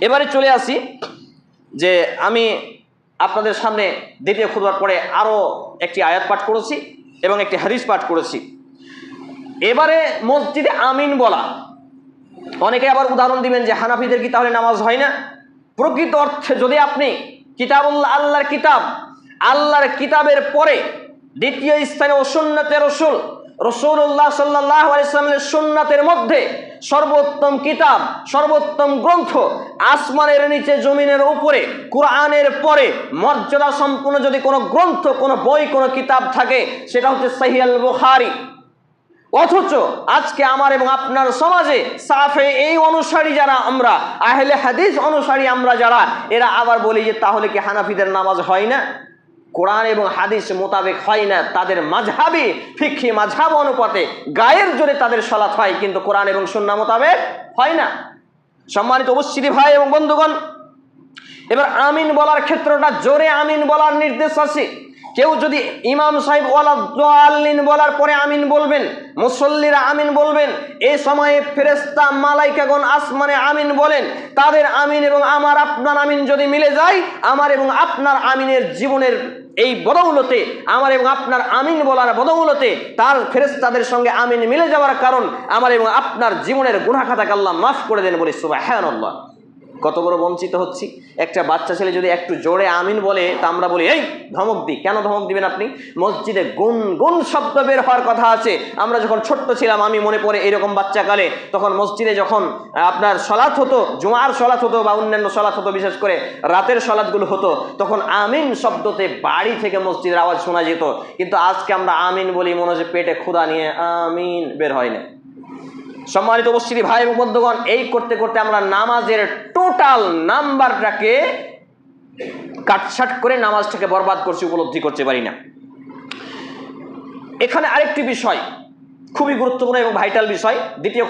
এবারে চলে আসি যে আমি আপনাদের সামনে দ্বিতীয় খুদবার পরে আরও একটি আয়াত পাঠ করেছি এবং একটি হাদিস পাঠ করেছি। এবারে মসজিদে আমিন বলা। অনেকে আবার উদাহরণ দিবেন যে হানাফিদের কি তাহলে নামাজ হয় না? প্রকৃত অর্থে যদি আপনি কিতাবুল্লাহ আল্লাহর কিতাব, আল্লাহর কিতাবের পরে দ্বিতীয় স্থানে ও সুন্নতের রসুল রসুল্লাহ সাল্লাহ আলাইসলামের সুন্নাতের মধ্যে সর্বোত্তম কিতাব, সর্বোত্তম গ্রন্থ আসমানের নিচে, জমিনের উপরে, কোরআনের পরে, মর্যাদা সম্পূর্ণ যদি কোনো গ্রন্থ, কোনো বই, কোনো কিতাব থাকে, সেটা হচ্ছে সাহিয়াল বুখারি। অথচ আজকে আমার এবং আপনার সমাজে সাফে এই অনুসারী যারা আমরা, আহলে হাদিস অনুসারী আমরা যারা, এরা আবার বলি যে তাহলে কি হানাফিদের নামাজ হয় না? কোরআন এবং হাদিস মোতাবেক হয় না। তাদের মাঝহাবি ফিক্ষি মাঝহাব অনুপাতে গায়ের জোরে তাদের সলাৎ হয়, কিন্তু কোরআন এবং সুন্না মোতাবেক হয় না। সম্মানিত উপস্থিতি ভাই এবং বন্ধুগণ এবার আমিন বলার ক্ষেত্রটা জোরে আমিন বলার নির্দেশ আছে। কেউ যদি ইমাম সাহেব ওয়ালাদ্দালিন বলার পরে আমিন বলবেন, মুসল্লিরা আমিন বলবেন এই সময়ে ফেরেস্তা মালাইকাগণ আসমানে আমিন বলেন, তাদের আমিন এবং আমার আপনার আমিন যদি মিলে যায়, আমার এবং আপনার আমিনের জীবনের এই বদৌলতে, আমার এবং আপনার আমিন বলার বদৌলতে তার ফেরেস্তাদের সঙ্গে আমিন মিলে যাওয়ার কারণ, আমার এবং আপনার জীবনের গুণাখাতাকে আল্লাহ মাফ করে দেন বলে সুবাহ হ্যাঁ কত বড় বঞ্চিত হচ্ছি? একটা বাচ্চা ছেলে যদি একটু জোরে আমিন বলে, তা আমরা বলি, এই, ধমক দিই কেন ধমক দিবেন আপনি? মসজিদে গুন গুন শব্দ বের হওয়ার কথা আছে। আমরা যখন ছোট্ট ছিলাম, আমি মনে পড়ে এরকম বাচ্চাকালে, তখন মসজিদে যখন আপনার সলাৎ হতো, জুমার সলাৎ হতো বা অন্যান্য সলাৎ হতো, বিশেষ করে রাতের সলাৎগুলো হতো, তখন আমিন শব্দতে বাড়ি থেকে মসজিদের আওয়াজ শোনা যেত। কিন্তু আজকে আমরা আমিন বলি, মনে হচ্ছে পেটে ক্ষুদা নিয়ে আমিন বের হয় না সম্মানিত উপস্থিতি ভাই এবং বন্ধুগণ, এই করতে করতে আমরা নামাজের টোটাল নাম্বারটাকে কাটছাট করে নামাজটাকে বরবাদ করছি, উপলব্ধি করতে পারি না। এখানে আরেকটি বিষয়, খুবই গুরুত্বপূর্ণ এবং ভাইটাল বিষয়, দ্বিতীয়